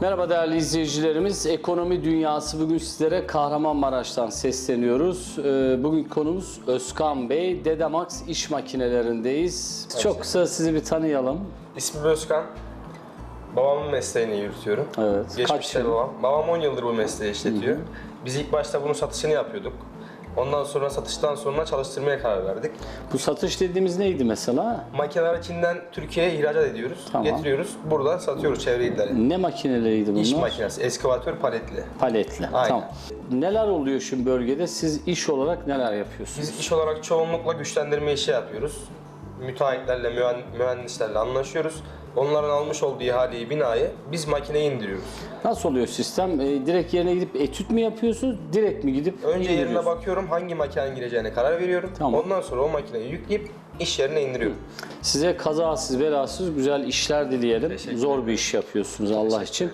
Merhaba değerli izleyicilerimiz. Ekonomi dünyası bugün sizlere Kahramanmaraş'tan sesleniyoruz. Ee, Bugün konumuz Özkan Bey. Dedemax iş makinelerindeyiz. Çok kısa sizi bir tanıyalım. İsmim Özkan. Babamın mesleğini yürütüyorum. Evet. Kaç Geçmişte yıl? babam. Babam 10 yıldır bu mesleği işletiyor. Biz ilk başta bunun satışını yapıyorduk. Ondan sonra satıştan sonra çalıştırmaya karar verdik. Bu satış dediğimiz neydi mesela? Makineler Çin'den Türkiye'ye ihracat ediyoruz. Tamam. Getiriyoruz. Burada satıyoruz çevre illere. Ne makineleriydi bunlar? İş makinesi, eskivatör paletli. Paletli. Aynen. Tamam. Neler oluyor şimdi bölgede? Siz iş olarak neler yapıyorsunuz? Biz iş olarak çoğunlukla güçlendirme işi yapıyoruz. Müteahhitlerle, mühen- mühendislerle anlaşıyoruz. Onların almış olduğu ihaleyi, binayı biz makineye indiriyoruz. Nasıl oluyor sistem? Ee, direkt yerine gidip etüt mü yapıyorsunuz? Direkt mi gidip Önce yerine bakıyorum, hangi makinenin gireceğine karar veriyorum. Tamam. Ondan sonra o makineyi yükleyip iş yerine indiriyorum. Size kazasız belasız güzel işler dileyelim. Zor bir iş yapıyorsunuz Allah için.